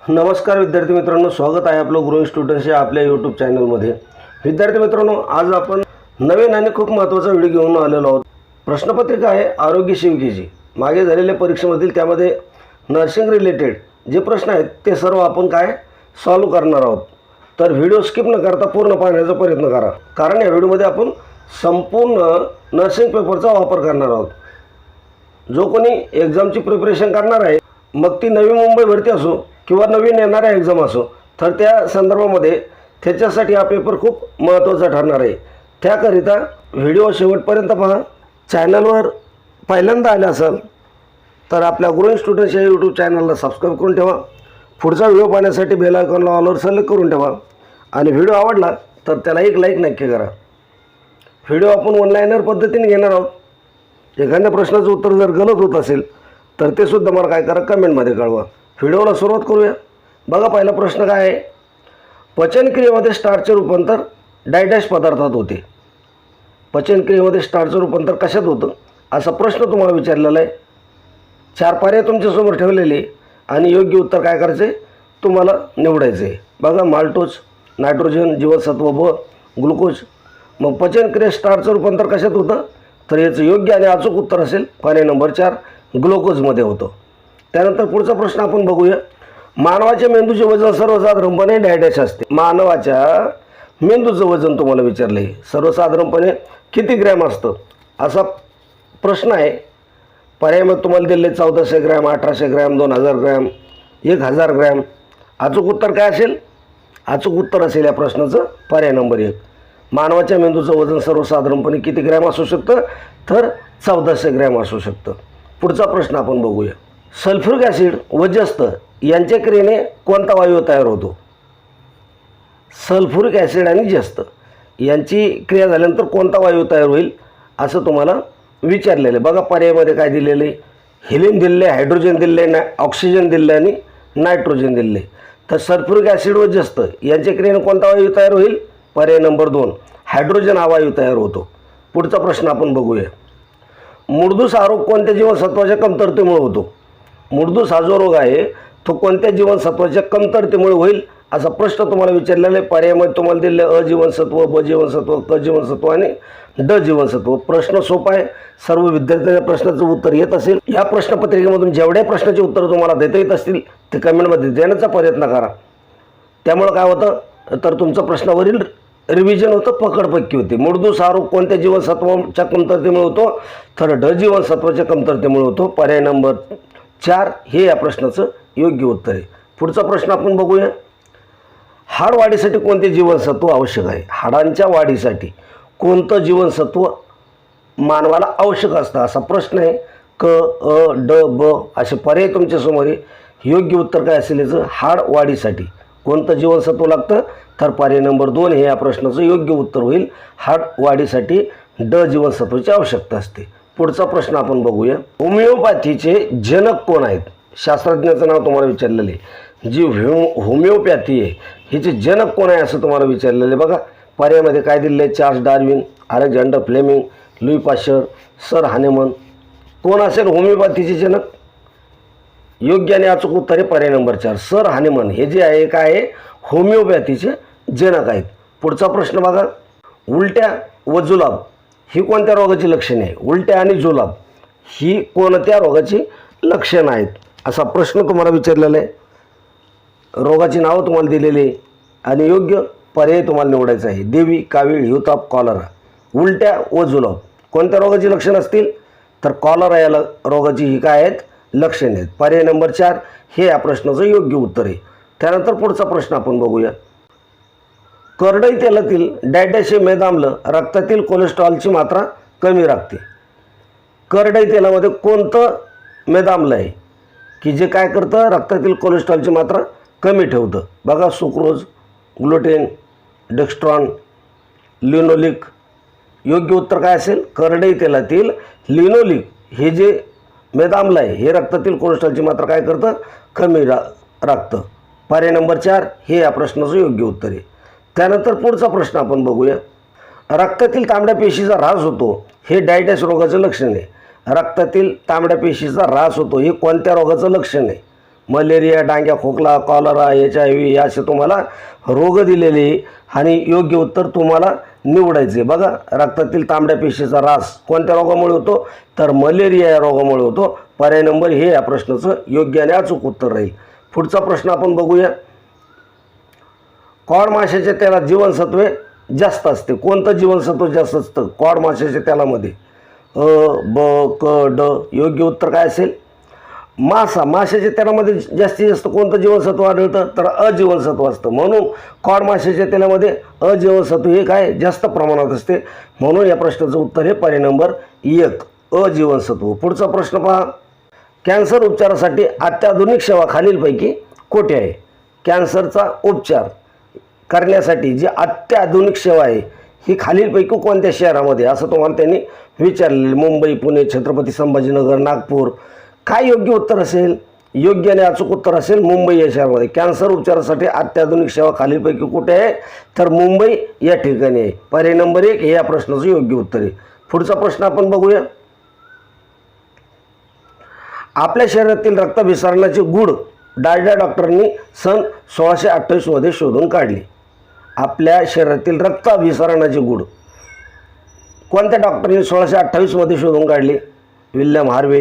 नमस्कार विद्यार्थी मित्रांनो स्वागत आहे आपलं ग्रोइंग स्टुडंट्स या आपल्या यूट्यूब चॅनलमध्ये विद्यार्थी मित्रांनो आज आपण नवीन आणि खूप महत्त्वाचा व्हिडिओ घेऊन आलेलो आहोत. प्रश्नपत्रिका आहे आरोग्य सेविकेची मागे झालेल्या परीक्षेमधील त्यामध्ये नर्सिंग रिलेटेड जे प्रश्न आहेत ते सर्व आपण काय सॉल्व करणार आहोत. तर व्हिडिओ स्किप न करता पूर्ण पाहण्याचा प्रयत्न करा. कारण या व्हिडिओमध्ये आपण संपूर्ण नर्सिंग पेपरचा वापर करणार आहोत. जो कोणी एक्झामची प्रिपरेशन करणार आहे मग ती नवी मुंबई भरती असो किंवा नवीन येणाऱ्या एक्झाम असो तर त्या संदर्भामध्ये त्याच्यासाठी हा पेपर खूप महत्त्वाचा ठरणार आहे. त्याकरिता व्हिडिओ शेवटपर्यंत पहा. चॅनलवर पहिल्यांदा आले असाल तर आपल्या ग्रोइंग स्टुडंट्स या यूट्यूब चॅनलला सबस्क्राईब करून ठेवा. पुढचा व्हिडिओ पाहण्यासाठी बेल आयकॉनला ऑलवर सिलेक्ट करून ठेवा. आणि व्हिडिओ आवडला तर त्याला एक लाईक नक्की करा. व्हिडिओ आपण ऑनलाईनर पद्धतीने घेणार आहोत. एखाद्या प्रश्नाचं उत्तर जर गलत होत असेल तर ते सुद्धा मला काय करा कमेंटमध्ये कळवा. व्हिडिओला सुरुवात करूया. बघा पहिला प्रश्न काय आहे? पचनक्रियेमध्ये स्टारचे रूपांतर डायडॅश पदार्थात होते. पचनक्रियेमध्ये स्टारचं रूपांतर कशात होतं? असा प्रश्न तुम्हाला विचारलेला आहे. चार पर्याय तुमच्यासमोर ठेवलेले आणि योग्य उत्तर काय करायचे? तुम्हाला निवडायचे आहे. बघा माल्टोज नायट्रोजन जीवनसत्व ब ग्लुकोज. मग पचनक्रिया स्टारचं रूपांतर कशात होतं? तर याचं योग्य आणि अचूक उत्तर असेल पर्याय नंबर चार ग्लुकोजमध्ये होतं. त्यानंतर पुढचा प्रश्न आपण बघूया. मानवाच्या मेंदूचे वजन सर्वसाधारणपणे डॅडॅश असते. मानवाच्या मेंदूचं वजन तुम्हाला विचारलं आहे सर्वसाधारणपणे किती ग्रॅम असतं? असा प्रश्न आहे. पर्याय मग तुम्हाला दिले चौदाशे ग्रॅम अठराशे ग्रॅम दोन हजार ग्रॅम एक हजार ग्रॅम. अचूक उत्तर काय असेल? अचूक उत्तर असेल या प्रश्नाचं. पर्याय नंबर एक. मानवाच्या मेंदूचं वजन सर्वसाधारणपणे किती ग्रॅम असू शकतं? तर चौदाशे ग्रॅम असू शकतं. पुढचा प्रश्न आपण बघूया. सल्फ्युरिक ॲसिड व जस्त यांच्या क्रियेने कोणता वायू तयार होतो? सल्फ्युरिक ॲसिड आणि जस्त यांची क्रिया झाल्यानंतर कोणता वायू तयार होईल असं तुम्हाला विचारलेलं आहे. बघा पर्यायामध्ये काय दिलेलं आहे? हेलियम दिलेलं आहे हायड्रोजन दिलेलं आहे ना ऑक्सिजन दिलेलं आहे आणि नायट्रोजन दिलेलं आहे. तर सल्फ्युरिक ॲसिड व जस्त यांच्या क्रियेने कोणता वायू तयार होईल? पर्याय नंबर दोन हायड्रोजन हा वायू तयार होतो. पुढचा प्रश्न आपण बघूया. मुडदूस आरोग कोणत्या जीवनसत्वाच्या कमतरतेमुळे होतो? मुडदूस हा जो रोग आहे तो कोणत्या जीवनसत्वाच्या कमतरतेमुळे होईल असा प्रश्न तुम्हाला विचारलेला आहे. पर्यायामध्ये तुम्हाला दिले अ जीवनसत्व ब जीवनसत्व क जीवनसत्व आणि ड जीवनसत्व प्रश्न सोपा आहे. सर्व विद्यार्थ्यांच्या प्रश्नाचं उत्तर येत असेल. या प्रश्नपत्रिकेमधून जेवढ्या प्रश्नाची उत्तरं तुम्हाला देता येत असतील ते कमेंटमध्ये देण्याचा प्रयत्न करा. त्यामुळं काय होतं? तर तुमचं प्रश्नावरील रिव्हिजन होतं पकडपक्की होते. मुडदूस हा रोग कोणत्या जीवनसत्वाच्या कमतरतेमुळे होतो? तर ड जीवनसत्वाच्या कमतरतेमुळे होतो. पर्याय नंबर चार हे या प्रश्नाचं योग्य उत्तर आहे. पुढचा प्रश्न आपण बघूया. हाड वाढीसाठी कोणते जीवनसत्व आवश्यक आहे? हाडांच्या वाढीसाठी कोणतं जीवनसत्व मानवाला आवश्यक असतं? असा प्रश्न आहे. क अ ड ब असे पर्याय तुमच्यासमोर आहे. योग्य उत्तर काय असेल याचं? हाड वाढीसाठी कोणतं जीवनसत्व लागतं? तर पर्याय नंबर दोन हे या प्रश्नाचं योग्य उत्तर होईल. हाड वाढीसाठी ड जीवनसत्वाची आवश्यकता असते. पुढचा प्रश्न आपण बघूया. होमिओपॅथीचे जनक कोण आहेत? शास्त्रज्ञाचं नाव तुम्हाला विचारलेलं आहे. जी होम होमिओपॅथी आहे हिचे जनक कोण आहे असं तुम्हाला विचारलेलं आहे? बघा पर्यायामध्ये काय दिलेलं आहे? Charles Darwin Alexander Fleming Louis Pasteur Sir Hahnemann. कोण असेल होमिओपॅथीचे जनक? योग्य आणि अचूक उत्तर आहे पर्याय नंबर चार. सर हानेमन हे जे आहे काय आहे? होमिओपॅथीचे जनक आहेत. पुढचा प्रश्न बघा. उलट्या व जुलाब. ही कोणत्या रोगाची लक्षणे आहे उलट्या आणि जुलाब ही कोणत्या रोगाची लक्षणं आहेत? असा प्रश्न तुम्हाला विचारलेला आहे. रोगाची नावं तुम्हाला दिलेली आहे आणि योग्य पर्याय तुम्हाला निवडायचा आहे. देवी कावीळ हिवताप कॉलरा उलट्या व जुलाब कोणत्या रोगाची लक्षणं असतील? तर कॉलरा या ल रोगाची ही काय आहेत? लक्षणे आहेत. पर्याय नंबर चार हे या प्रश्नाचं योग्य उत्तर आहे. त्यानंतर पुढचा प्रश्न आपण बघूया. करडई तेलातील डायडॅशे मेदाम्ल रक्तातील कोलेस्ट्रॉलची मात्रा कमी राखते. करडई तेलामध्ये कोणतं मेदाम्ल आहे? की जे काय करतं? रक्तातील कोलेस्ट्रॉलची मात्रा कमी ठेवतं. बघा सुक्रोज ग्लुटेन डेक्स्ट्रॉन लिनोलिक योग्य उत्तर काय असेल? करडई तेलातील लिनोलिक हे जे मेदाम्ल आहे हे रक्तातील कोलेस्ट्रॉलची मात्रा काय करतं? कमी रा राखतं. पर्याय नंबर चार हे या प्रश्नाचं योग्य उत्तर आहे. त्यानंतर पुढचा प्रश्न आपण बघूया. रक्तातील तांबड्या पेशीचा ऱ्हास होतो हे डायटॅस रोगाचं लक्षण आहे. रक्तातील तांबड्या पेशीचा ऱ्हास होतो हे कोणत्या रोगाचं लक्षण आहे? मलेरिया डांग्या खोकला कॉलरा एच आय व्ही असे तुम्हाला रोग दिलेले आणि योग्य उत्तर तुम्हाला निवडायचे. बघा रक्तातील तांबड्या पेशीचा ऱ्हास कोणत्या रोगामुळे होतो? तर मलेरिया या रोगामुळे होतो. पर्याय नंबर हे या प्रश्नाचं योग्य आणि अचूक उत्तर राहील. पुढचा प्रश्न आपण बघूया. कॉड माशाच्या तेलात जीवनसत्वे जास्त असते. कोणतं जीवनसत्व जास्त असतं? कॉड माशाच्या तेलामध्ये अ ब क ड योग्य उत्तर काय असेल? मासा. माशाच्या तेलामध्ये जास्तीत जास्त कोणतं जीवनसत्व आढळतं? तर अजीवनसत्व असतं. म्हणून कॉड माशाच्या तेलामध्ये अजीवनसत्व हे काय? जास्त प्रमाणात असते. म्हणून या प्रश्नाचं उत्तर हे पर्याय नंबर एक अजीवनसत्व. पुढचा प्रश्न पहा. कॅन्सर उपचारासाठी अत्याधुनिक सेवा खालीलपैकी कोठे आहे? कॅन्सरचा उपचार. करण्यासाठी जी अत्याधुनिक सेवा आहे ही खालीलपैकी कोणत्या शहरामध्ये असं तुम्हाला त्यांनी विचारलेलं. मुंबई पुणे छत्रपती संभाजीनगर नागपूर. काय योग्य उत्तर असेल? योग्य आणि अचूक उत्तर असेल मुंबई या शहरामध्ये. कॅन्सर उपचारासाठी अत्याधुनिक सेवा खालीलपैकी कुठे आहे? तर मुंबई या ठिकाणी आहे. पर्याय नंबर एक हे या प्रश्नाचं योग्य उत्तर आहे. पुढचा प्रश्न आपण बघूया. आपल्या शरीरातील रक्ताभिसरणाचे गुढ डायडा डॉक्टरांनी सन सोळाशे अठ्ठावीसमध्ये शोधून काढली. आपल्या शरीरातील रक्ताभिसरणाचे गुढ. कोणत्या डॉक्टरांनी सोळाशे अठ्ठावीसमध्ये शोधून काढले? William Harvey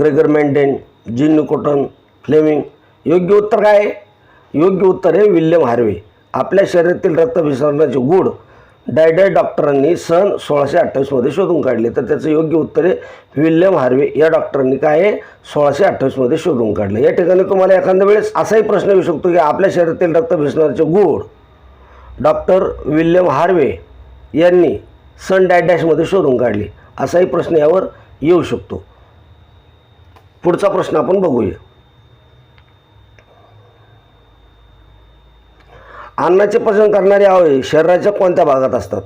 Gregor Mendel Jean Nicot Fleming. योग्य उत्तर काय आहे? योग्य उत्तर आहे विल्यम हार्वे. आपल्या शरीरातील रक्तभिसरणाचे गुढ. डायडाय डॉक्टरांनी सन सोळाशे अठ्ठावीसमध्ये शोधून काढले. तर त्याचं योग्य उत्तर आहे विल्यम हार्वे. या डॉक्टरांनी काय आहे? सोळाशे अठ्ठावीसमध्ये शोधून काढले. या ठिकाणी तुम्हाला एखाद्या वेळेस असाही प्रश्न येऊ शकतो की आपल्या शरीरातील रक्तभिसरणाचे गुढ डॉक्टर विल्यम हार्वे यांनी सन डॅडॅशमध्ये शोधून काढले. असाही प्रश्न यावर येऊ शकतो. पुढचा प्रश्न आपण बघूया. अन्नाचे पचन करणारे अवयव शरीराच्या कोणत्या भागात असतात?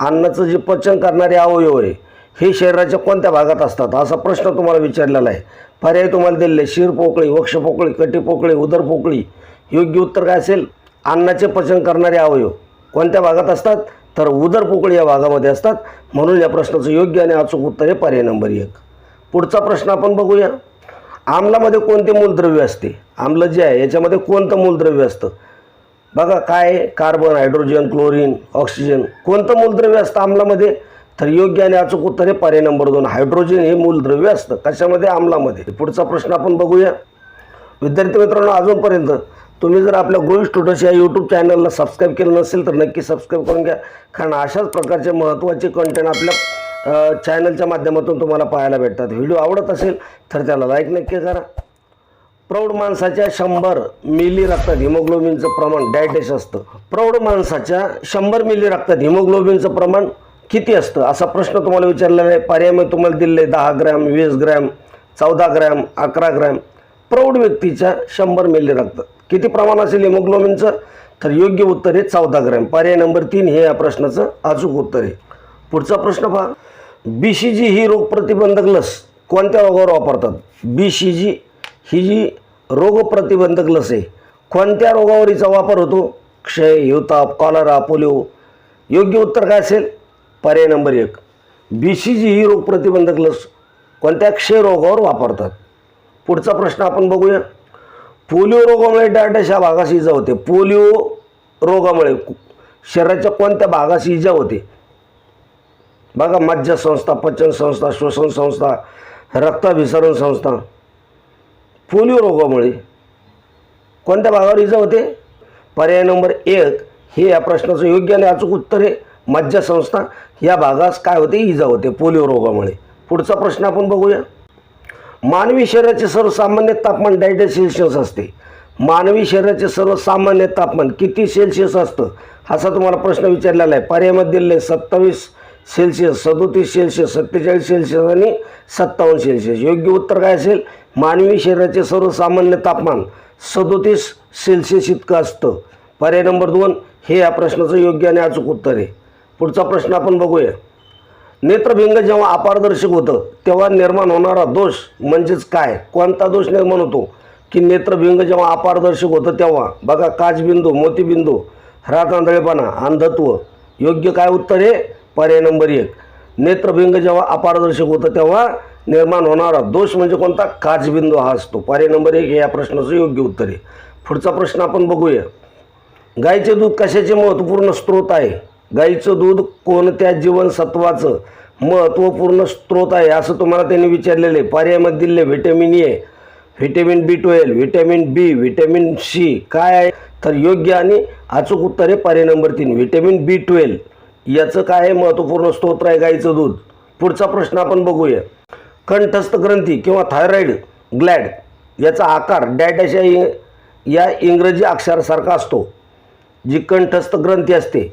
अन्नाचं जे पचन करणारे अवयव आहे हे शरीराच्या कोणत्या भागात असतात? असा प्रश्न तुम्हाला विचारलेला आहे. पर्याय तुम्हाला दिलेले शिर पोकळी वक्ष पोकळी कटी पोकळी उदर पोकळी. योग्य उत्तर काय असेल? अन्नाचे पचन करणारे अवयव कोणत्या भागात असतात? तर उदर पोकळी या भागामध्ये असतात. म्हणून या प्रश्नाचं योग्य आणि अचूक उत्तर आहे पर्याय नंबर एक. पुढचा प्रश्न आपण बघूया. आम्लामध्ये कोणते मूलद्रव्य असते? आम्ल जे आहे याच्यामध्ये कोणतं मूलद्रव्य असतं? बघा काय आहे? कार्बन हायड्रोजन क्लोरीन ऑक्सिजन कोणतं मूलद्रव्य असतं आम्लामध्ये? तर योग्य आणि अचूक उत्तर आहे पर्याय नंबर दोन. हायड्रोजन हे मूलद्रव्य असतं. कशामध्ये? आम्लामध्ये. पुढचा प्रश्न आपण बघूया. विद्यार्थी मित्रांनो अजूनपर्यंत तुम्ही जर आपल्या ग्रोई स्टुडंट्स या यूट्यूब चॅनलला सबस्क्राईब केलं नसेल तर नक्की सबस्क्राईब करून घ्या. कारण अशाच प्रकारचे महत्त्वाचे कंटेंट आपल्या चॅनलच्या माध्यमातून तुम्हाला पाहायला भेटतात. व्हिडिओ आवडत असेल तर त्याला लाईक नक्की करा. प्रौढ माणसाच्या शंभर मिली रक्तात हिमोग्लोबिनचं प्रमाण डायटेश असतं. प्रौढ माणसाच्या शंभर मिली रक्तात हिमोग्लोबिनचं प्रमाण किती असतं? असा प्रश्न तुम्हाला विचारलेला आहे. पर्याय तुम्हाला दिले दहा ग्रॅम वीस ग्रॅम चौदा ग्रॅम अकरा ग्रॅम. प्रौढ व्यक्तीच्या शंभर मिली रक्तात किती प्रमाण असेल हिमोग्लोबिनचं तर योग्य उत्तर आहे चौदा ग्रॅम. पर्याय नंबर तीन हे या प्रश्नाचं अचूक उत्तर आहे. पुढचा प्रश्न पहा. बी सी जी ही रोगप्रतिबंधक लस कोणत्या रोगावर वापरतात? बी सी जी ही जी रोगप्रतिबंधक लस आहे कोणत्या रोगावर हिचा वापर होतो? क्षय हिवताप कॉलरा पोलिओ. योग्य उत्तर काय असेल? पर्याय नंबर एक. बी सी जी ही रोगप्रतिबंधक लस कोणत्या क्षय रोगावर वापरतात? पुढचा प्रश्न आपण बघूया. पोलिओ रोगामुळे डायटस अशा भागास इजा होते. पोलिओ रोगामुळे शरीराच्या कोणत्या भागास इजा होते? बघा मज्जा संस्था पचन संस्था श्वसन संस्था रक्ताभिसरण संस्था. पोलिओ रोगामुळे कोणत्या भागावर इजा होते? पर्याय नंबर एक हे या प्रश्नाचं योग्य आणि अचूक उत्तर आहे. मज्जा संस्था या भागास काय होते? इजा होते पोलिओ रोगामुळे. पुढचा प्रश्न आपण बघूया. मानवी शरीराचे सर्वसामान्य तापमान डायट सेल्सिअस असते. मानवी शरीराचे सर्वसामान्य तापमान किती सेल्सिअस असतं? असा तुम्हाला प्रश्न विचारलेला आहे. पर्यायमध्ये दिलेले आहे सत्तावीस सेल्सिअस सदोतीस सेल्सिअस सत्तेचाळीस सेल्सिअस आणि सत्तावन्न सेल्सिअस. योग्य उत्तर काय असेल? मानवी शरीराचे सर्वसामान्य तापमान सदोतीस सेल्सिअस इतकं असतं. पर्याय नंबर दोन हे या प्रश्नाचं योग्य आणि अचूक उत्तर आहे. पुढचा प्रश्न आपण बघूया. नेत्रभिंग जेव्हा अपारदर्शक होतं तेव्हा निर्माण होणारा दोष म्हणजेच काय? कोणता दोष निर्माण होतो? की नेत्रभिंग जेव्हा अपारदर्शक होतं तेव्हा? बघा काचबिंदू मोतीबिंदू रातांदळेपणा अंधत्व. योग्य काय उत्तर आहे पर्याय नंबर एक. नेत्रभिंग जेव्हा अपारदर्शक होतं तेव्हा निर्माण होणारा दोष म्हणजे कोणता? काचबिंदू हा असतो. पर्याय नंबर एक हे या प्रश्नाचं योग्य उत्तर आहे. पुढचा प्रश्न आपण बघूया. गाईचे दूध कशाचे महत्त्वपूर्ण स्रोत आहे? गाईचं दूध कोणत्या जीवनसत्वाचं महत्त्वपूर्ण स्रोत आहे असं तुम्हाला त्यांनी विचारलेलं आहे. पर्यायमध्ये दिले vitamin A vitamin B twelve vitamin B vitamin C काय आहे? तर योग्य आणि अचूक उत्तर आहे पर्याय नंबर तीन. व्हिटॅमिन बी ट्वेल्व याचं काय आहे? महत्त्वपूर्ण स्तोत्र आहे गाईचं दूध. पुढचा प्रश्न आपण बघूया. कंठस्थ ग्रंथी किंवा थायरॉईड ग्लॅड याचा आकार डॅडॅश या इंग्रजी अक्षरासारखा असतो जी कंठस्थ ग्रंथी असते.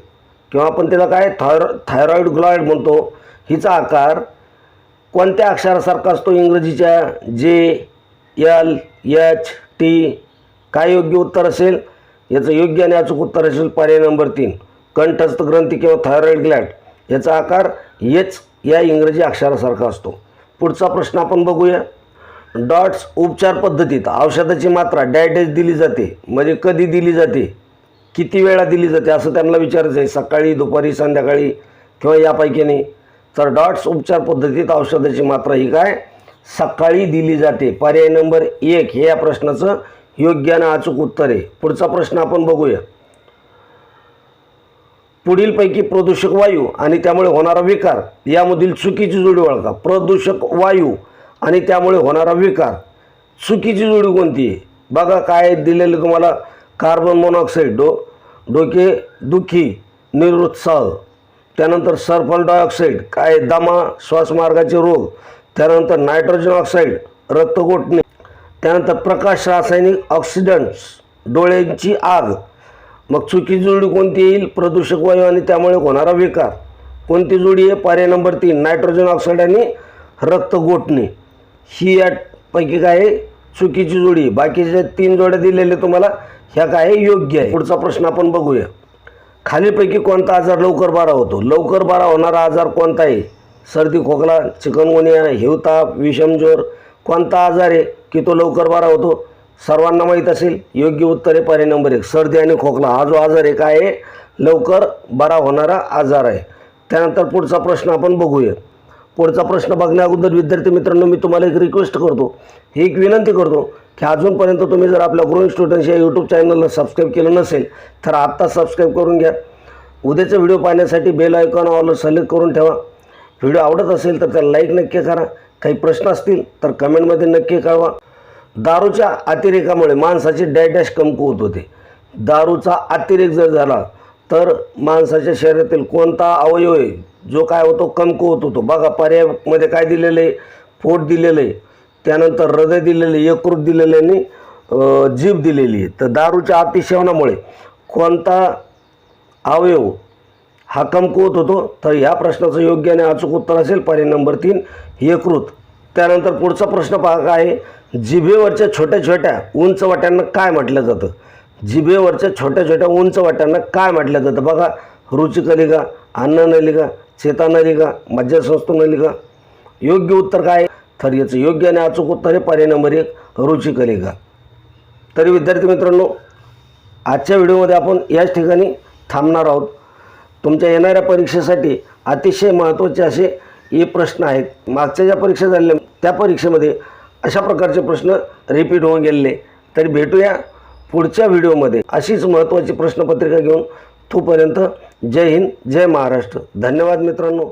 किंवा आपण त्याला काय थायरॉ थायरॉईड ग्लॉइड म्हणतो हिचा आकार कोणत्या अक्षरासारखा असतो इंग्रजीच्या? जे एल एच टी काय योग्य उत्तर असेल? याचं योग्य आणि अचूक उत्तर असेल पर्याय नंबर तीन. कंठस्थ ग्रंथी किंवा थायरॉईड ग्लॅड. याचा आकार एच या इंग्रजी अक्षरासारखा असतो. पुढचा प्रश्न आपण बघूया. डॉट्स उपचार पद्धतीत औषधाची मात्रा डॅटेज दिली जाते. म्हणजे कधी दिली जाते? किती वेळा दिली जाते असं त्यांना विचारायचं आहे. सकाळी दुपारी संध्याकाळी किंवा यापैकी नाही. तर डॉट्स उपचार पद्धतीत औषधाची मात्रा ही काय? सकाळी दिली जाते. पर्याय नंबर एक हे या प्रश्नाचं योग्य आणि अचूक उत्तर आहे. पुढचा प्रश्न आपण बघूया. पुढीलपैकी प्रदूषक वायू आणि त्यामुळे होणारा विकार यामधील चुकीची जोडी ओळखा. प्रदूषक वायू आणि त्यामुळे होणारा विकार. चुकीची जोडी कोणती आहे? बघा काय दिलेलं तुम्हाला कार्बन मोनॉक्साईड डो डोके दुखी निरुत्साह. त्यानंतर सल्फर डायऑक्साईड काय दमा श्वासमार्गाचे रोग. त्यानंतर नायट्रोजन ऑक्साईड रक्तगोठणे. त्यानंतर प्रकाश रासायनिक ऑक्सिडंट्स डोळ्यांची आग. मग चुकी जोडी कोणती येईल? प्रदूषक वायू आणि त्यामुळे होणारा विकार. कोणती जोडी आहे? पर्याय नंबर तीन नायट्रोजन ऑक्साईड आणि रक्त गोठणे ही यापैकी काय आहे? चुकीची जोडी बाकीच्या तीन जोड्या दिलेले तुम्हाला ह्या काय आहे? योग्य आहे? पुढचा प्रश्न आपण बघूया. खालीपैकी कोणता आजार लवकर बरा होतो? लवकर बरा होणारा आजार कोणता आहे? सर्दी खोकला चिकनगुनिया हिवताप विषमज्वर कोणता आजार आहे की तो लवकर बरा होतो? सर्वांना माहीत असेल योग्य उत्तर आहे पर्याय नंबर एक. सर्दी आणि खोकला हा जो आजार आहे काय आहे? लवकर बरा होणारा आजार आहे. त्यानंतर पुढचा प्रश्न आपण बघूया. पुढचा प्रश्न बघण्या अगोदर विद्यार्थी मित्रांनो मी तुम्हाला एक रिक्वेस्ट करतो. ही एक विनंती करतो की अजूनपर्यंत तुम्ही जर आपल्या ग्रोईंग स्टुडंट्स या यूट्यूब चॅनलला सबस्क्राईब केलं नसेल तर आत्ता सबस्क्राईब करून घ्या. उद्याचा व्हिडिओ पाहण्यासाठी बेल आयकॉन ऑल सिलेक्ट करून ठेवा. व्हिडिओ आवडत असेल तर त्याला लाईक नक्की करा. काही प्रश्न असतील तर कमेंटमध्ये नक्की कळवा. दारूच्या अतिरेकामुळे माणसाचे डॅश डॅश कमकुवत होते. दारूचा अतिरेक जर झाला तर माणसाच्या शरीरातील कोणता अवयव आहे जो काय होतो कमकुवत होतो. बघा पर्यायामध्ये काय दिलेलं आहे? पोट दिलेलं आहे. त्यानंतर हृदय दिलेले यकृत दिलेले आणि जीभ दिलेली. आहे तर दारूच्या अतिसेवनामुळे कोणता अवयव हा कमकुवत होतो? तर ह्या प्रश्नाचं योग्य आणि अचूक उत्तर असेल. पर्याय नंबर तीन यकृत. त्यानंतर पुढचा प्रश्न पहा काय आहे जिभेवरच्या छोट्या छोट्या उंच वाट्यांना काय म्हटलं जातं? जिभेवरच्या छोट्या छोट्या उंच वाट्यांना काय म्हटलं जातं? बघा रुचिकलिका मज्जा चेतानलिका मज्जासंस्थ नलिका योग्य उत्तर काय? आहे? तर याचं योग्य आणि अचूक उत्तर हे पर्याय नंबर एक रुचिकलिका तरी विद्यार्थी मित्रांनो आजच्या व्हिडिओमध्ये आपण याच ठिकाणी थांबणार आहोत. तुमच्या येणाऱ्या परीक्षेसाठी अतिशय महत्त्वाचे असे हे प्रश्न आहेत. मागच्या ज्या परीक्षा झालेल्या त्या परीक्षेमध्ये अशा प्रकारचे प्रश्न रिपीट होऊन गेलेले. तरी भेटूया पुढच्या व्हिडिओमध्ये. अशीच महत्त्वाची प्रश्नपत्रिका घेऊन तोपर्यंत जय हिंद जय महाराष्ट्र. धन्यवाद मित्रांनो.